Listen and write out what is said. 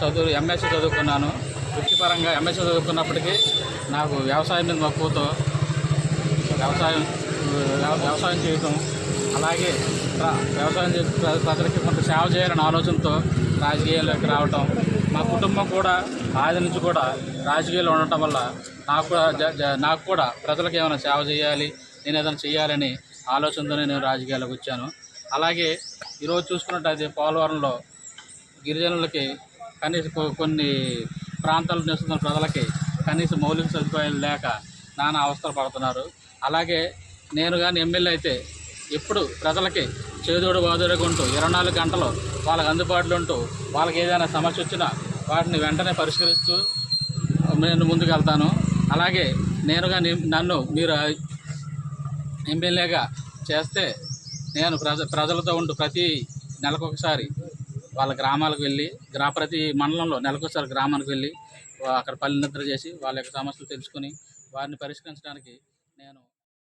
చదువు ఎంఎస్సీ చదువుకున్నాను. వృత్తిపరంగా ఎంఎస్సీ చదువుకున్నప్పటికీ నాకు వ్యవసాయం మీద మక్కువతో వ్యవసాయం వ్యవసాయం చేయటం అలాగే వ్యవసాయం చే ప్రజలకి కొంత సేవ చేయాలనే ఆలోచనతో రాజకీయాల్లోకి రావటం మా కుటుంబం కూడా ఆది నుంచి కూడా రాజకీయాలు ఉండటం వల్ల నాకు కూడా నాకు కూడా ప్రజలకు ఏమైనా సేవ చేయాలి నేను ఏదైనా చేయాలని ఆలోచనతోనే నేను రాజకీయాల్లోకి వచ్చాను. అలాగే ఈరోజు చూసుకున్నట్టయితే పోలవరంలో గిరిజనులకి కనీస కొన్ని ప్రాంతాలు నివసిస్తున్న ప్రజలకి కనీస మౌలిక సదుపాయాలు లేక నానా అవస్థలు పడుతున్నారు. అలాగే నేను కానీ ఎమ్మెల్యే అయితే ఎప్పుడు ప్రజలకి చేదోడు వాదోడుగా ఉంటూ ఇరవై నాలుగు గంటలు వాళ్ళకి అందుబాటులో ఉంటూ వాళ్ళకి ఏదైనా సమస్య వచ్చినా వాటిని వెంటనే పరిష్కరిస్తూ నేను ముందుకు వెళ్తాను. అలాగే నేను కానీ నన్ను మీరు ఎమ్మెల్యేగా చేస్తే నేను ప్రజ ప్రజలతో ఉంటూ ప్రతి నెలకొకసారి వాళ్ళ గ్రామాలకు వెళ్ళి గ్రా ప్రతి మండలంలో నెలకొకసారి గ్రామానికి వెళ్ళి అక్కడ పల్లె నిద్ర చేసి వాళ్ళ యొక్క సమస్యలు తెలుసుకుని వారిని పరిష్కరించడానికి నేను